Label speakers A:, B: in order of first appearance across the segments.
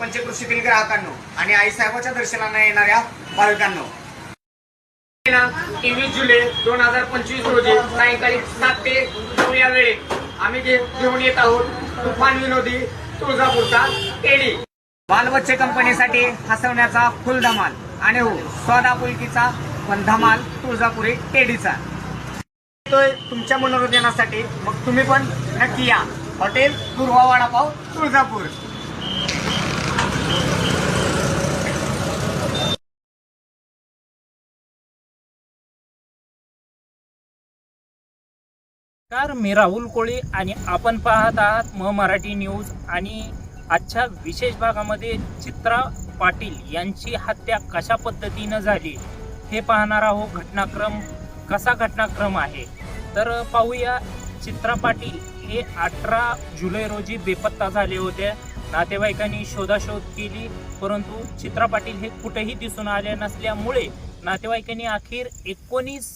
A: पंचकृषीतील ग्राहकांनो आणि आईसाहेबाच्या दर्शनाला येणाऱ्या भाविकांनो तेवीस जुलै दोन हजार पंचवीस रोजी सायंकाळी सात ते नऊ या वेळेत आम्ही जे घेऊन येत आहोत तुफान विनोदी तुळजापूरचा टेडी बालबच्चे कंपनीसाठी हसवण्याचा फुल धमाल आणि हो स्वादा पुलकीचा पण धमाल तुळजापुरी टेडीचा येतोय तुमच्या मनोरंजनासाठी मग तुम्ही पण नक्की या. हॉटेल दुर्वा वडापाव तुळजापूर.
B: नमस्कार मी राहुल कोळी आणि आपण पाहत आहात म मराठी न्यूज आणि आजच्या विशेष भागामध्ये चित्रा पाटील यांची हत्या कशा पद्धतीनं झाली हे पाहणार आहोत. घटनाक्रम कसा घटनाक्रम आहे? तर पाहूया चित्रा पाटील हे अठरा जुलै रोजी बेपत्ता झाले होते. नातेवाईकांनी शोधाशोध केली परंतु चित्रा पाटील हे कुठेही दिसून आले नसल्यामुळे नातेवाईकांनी अखेर एकोणीस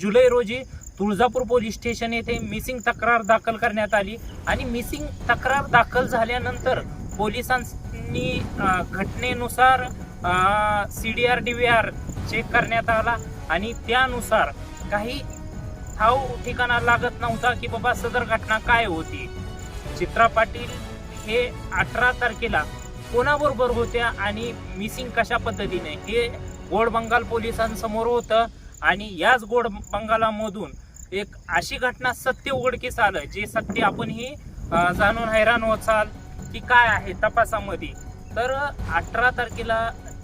B: जुलै रोजी तुळजापूर पोलीस स्टेशन येथे मिसिंग तक्रार दाखल करण्यात आली आणि मिसिंग तक्रार दाखल झाल्यानंतर पोलिसांनी घटनेनुसार C D R D V R check करण्यात आला आणि त्यानुसार काही ठाव ठिकाणा लागत नव्हता की बाबा सदर घटना काय होती. चित्रा पाटील हे अठरा तारखेला कोणाबरोबर होत्या आणि मिसिंग कशा पद्धतीने हे गोड बंगाल पोलिसांसमोर होतं आणि याच गोड बंगालामधून एक अशी घटना सत्य उघडकीस आलं जे सत्य आपण ही जाणून हैराण होचाल की काय आहे तपासामध्ये. तर अठरा तारखेला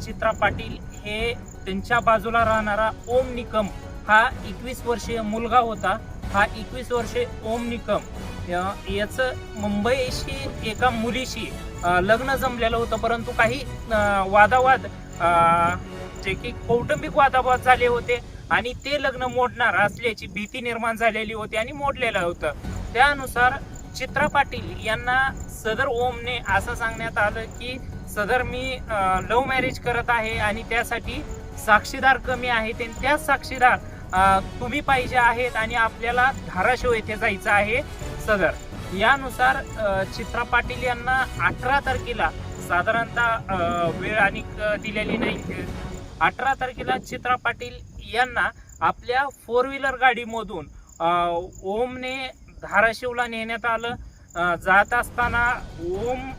B: चित्रा पाटील हे त्यांच्या बाजूला राहणारा ओम निकम हा एकवीस वर्षीय मुलगा होता. हा एकवीस वर्षीय ओम निकम याचं मुंबईशी एका मुलीशी लग्न जमलेलं होतं. परंतु काही वादावाद जे की कौटुंबिक वादावाद झाले होते. आणि ते लग्न मोडणार असल्याची भीती निर्माण झालेली होती आणि मोडलेलं होतं. त्यानुसार चित्रा पाटील यांना सदर ओमने असं सांगण्यात आलं की सदर मी लव्ह मॅरेज करत आहे आणि त्यासाठी साक्षीदार कमी आहेत आणि त्याच साक्षीदार तुम्ही पाहिजे आहेत आणि आपल्याला धाराशिव येथे जायचं आहे सदर. यानुसार चित्रा पाटील यांना अठरा तारखेला साधारणतः वेळ आणि दिलेली नाही. अठरा तारखेला चित्रा पाटील यांना आपल्या फोर व्हीलर गाडीमधून ओमने धाराशिवला नेण्यात आलं. जात असताना ओम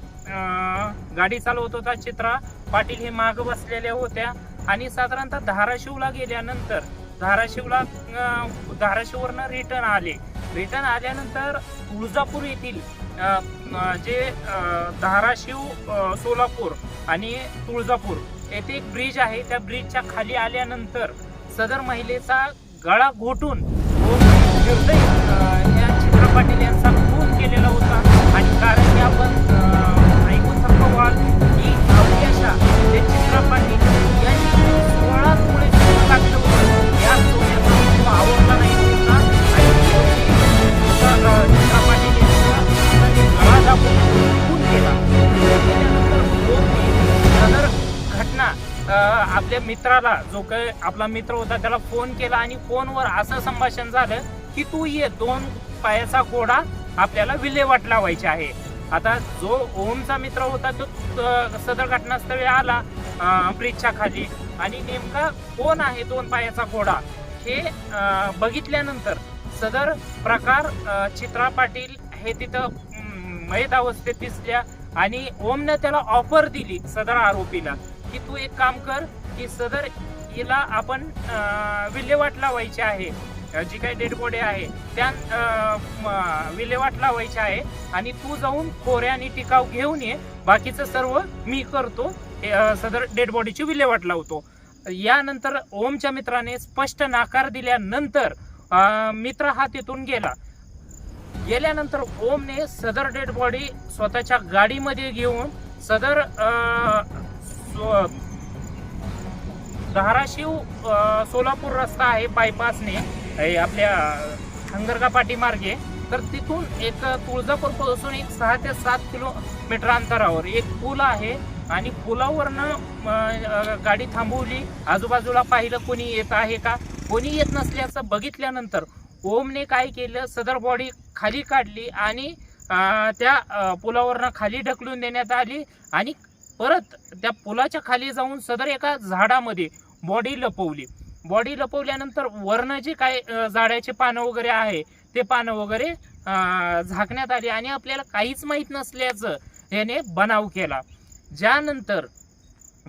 B: गाडी चालवत होता चित्रा. पाटील हे माग बसलेल्या होत्या. आणि साधारणतः धाराशिवला गेल्यानंतर धाराशिवला धाराशिववरनं रिटर्न आले. रिटर्न आल्यानंतर तुळजापूर येथील जे धाराशिव सोलापूर आणि तुळजापूर येथे एक ब्रिज आहे. त्या ब्रिजच्या खाली आल्यानंतर सदर महिलेचा गळा घोटून ओमने या चित्रा पाटील यांचा खून केलेला होता. आणि कारण की आपण ऐकून थक्क व्हाल की? अवयशा ते चित्रा पाटील मित्राला जो काही आपला मित्र होता त्याला फोन केला आणि फोनवर असं संभाषण झालं की तू ये दोन पायाचा घोडा आपल्याला विल्हेवाट लावायची आहे. आता जो ओमचा मित्र होता तो सदर घटनास्थळी आला अ, ब्रिजच्या खाली. आणि नेमका कोण आहे दोन पायाचा घोडा? हे बघितल्यानंतर सदर प्रकार चित्रा पाटील हे तिथं मैद अवस्थेत दिसल्या आणि ओमने त्याला ऑफर दिली सदर आरोपीला. की तू एक काम कर की सदर हिला आपण विल्हेवाट लावायची आहे. जी काही डेड बॉडी आहे त्या विल्हेवाट लावायची आहे आणि तू जाऊन खोऱ्या आणि टिकाव घेऊन ये. बाकीचं सर्व मी करतो. सदर डेड बॉडीची विल्हेवाट लावतो. यानंतर ओमच्या मित्राने स्पष्ट नाकार दिल्यानंतर मित्र हा तिथून गेला. गेल्यानंतर ओमने सदर डेड बॉडी स्वतःच्या गाडीमध्ये घेऊन सदर धाराशिव सोलापूर रस्ता आहे बायपासने आपल्या हंगरगा पाठीमार्गे. तर तिथून एक तुळजापूरपासून एक सहा ते सात किलोमीटर अंतरावर एक पूल आहे आणि पुलावरनं गाडी थांबवली. आजूबाजूला पाहिलं कोणी येत आहे का? कोणी येत नसल्याचं बघितल्यानंतर ओमने काय केलं? सदर बॉडी खाली काढली आणि त्या पुलावरनं खाली ढकलून देण्यात आली आणि परत त्या पुलाच्या खाली जाऊन सदर एका झाडामध्ये बॉडी लपवली. बॉडी लपवल्यानंतर वरनं जे काय झाडाचे पानं वगैरे आहे ते पानं वगैरे झाकण्यात आली आणि आपल्याला काहीच माहीत नसल्याचं याने बनाव केला. ज्यानंतर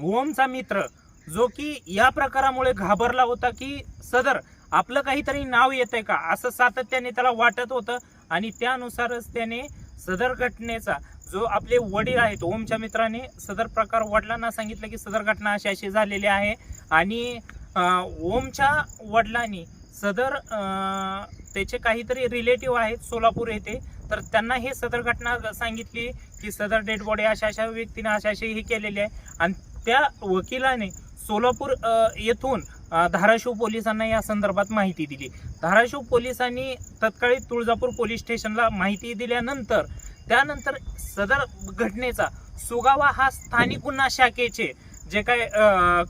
B: ओमचा मित्र जो की या प्रकारामुळे घाबरला होता की सदर आपलं काहीतरी नाव येतंय का? असं सातत्याने त्याला वाटत होतं आणि त्यानुसारच त्याने सदर घटनेचा जो आपले वडील आहेत ओमच्या मित्राने सदर प्रकार वडिलांना सांगितलं की सदर घटना अशी अशी झालेली आहे. आणि ओमच्या वडिलांनी सदर त्याचे काहीतरी रिलेटिव्ह आहेत सोलापूर येथे. तर त्यांना हे सदर घटना सांगितली की सदर डेड बॉडी अशा अशा व्यक्तीने अशा अशी ही केलेली आहे. आणि त्या वकिलाने सोलापूर येथून धाराशिव पोलिसांना या संदर्भात माहिती दिली. धाराशिव पोलिसांनी तत्काळी तुळजापूर पोलीस स्टेशनला माहिती दिल्यानंतर त्यानंतर सदर घटनेचा सुगावा हा स्थानिक गुन्हा शाखेचे जे काय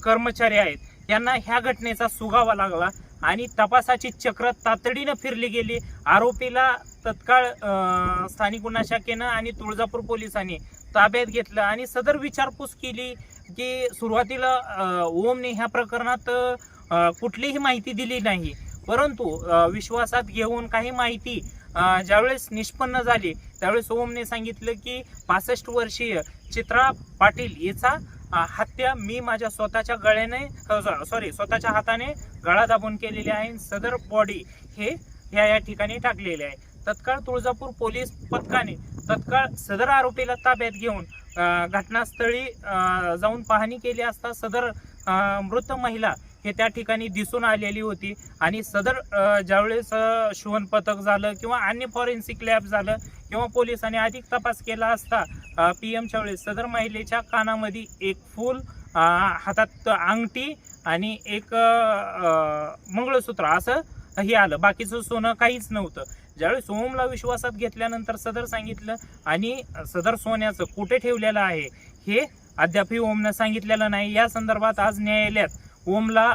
B: कर्मचारी आहेत यांना ह्या घटनेचा सुगावा लागला आणि तपासाची चक्र तातडीनं फिरली गेली. आरोपीला तत्काळ स्थानिक गुन्हा शाखेनं आणि तुळजापूर पोलिसांनी ताब्यात घेतलं आणि सदर विचारपूस केली की सुरुवातीला ओमने ह्या प्रकरणात कुठलीही माहिती दिली नाही. परंतु विश्वासात घेऊन काही माहिती ज्यावेळेस निष्पन्न झाली त्यावेळेस ओमने सांगितलं की पासष्ट वर्षीय चित्रा पाटील याचा हत्या मी माझ्या स्वतःच्या गळ्याने सॉरी स्वतःच्या हाताने गळा दाबून केलेली आहे सदर बॉडी हे ह्या या ठिकाणी टाकलेले आहे. तत्काळ तुळजापूर पोलीस पथकाने तत्काळ सदर आरोपीला ताब्यात घेऊन घटनास्थळी जाऊन पाहणी केली असता सदर मृत महिला हे त्या ठिकाणी दिसून आलेली होती. आणि सदर ज्यावेळेस अ, शोध पथक झालं किंवा अन्य फॉरेन्सिक लॅब झालं किंवा पोलिसांनी अधिक तपास केला असता पी एमच्या वेळेस सदर महिलेच्या कानामध्ये एक फूल हातात अंगठी आणि एक मंगळसूत्र असं हे आलं. बाकीचं सोनं काहीच नव्हतं. ज्यावेळेस ओमला विश्वासात घेतल्यानंतर सदर सांगितलं आणि सदर सोन्याचं कुठे ठेवलेलं आहे हे अद्यापही ओमनं सांगितलेलं नाही. या संदर्भात आज न्यायालयात ओमला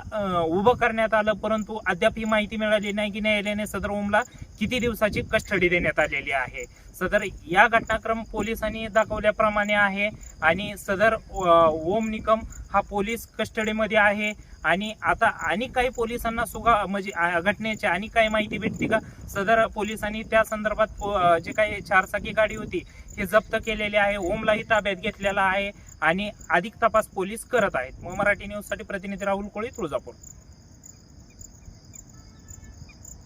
B: उभं करण्यात आलं परंतु अद्याप ही माहिती मिळाली नाही की न्यायालयाने सदर ओमला किती दिवसाची कस्टडी देण्यात आलेली आहे. सदर या घटनाक्रम पोलिसांनी दाखवल्याप्रमाणे आहे आणि सदर ओम निकम हा पोलीस कस्टडीमध्ये आहे. आणि आता आणि काही पोलिसांना सुगा म्हणजे घटनेची आणि काही माहिती भेटते का? सदर पोलिसांनी त्या संदर्भात पो- जे काही चारचाकी गाडी होती हे जप्त केलेले आहे. ओमलाही ताब्यात घेतलेला आहे आणि अधिक तपास पोलीस करत आहेत. मग मराठी न्यूजसाठी प्रतिनिधी राहुल कोळी तुळजापूर.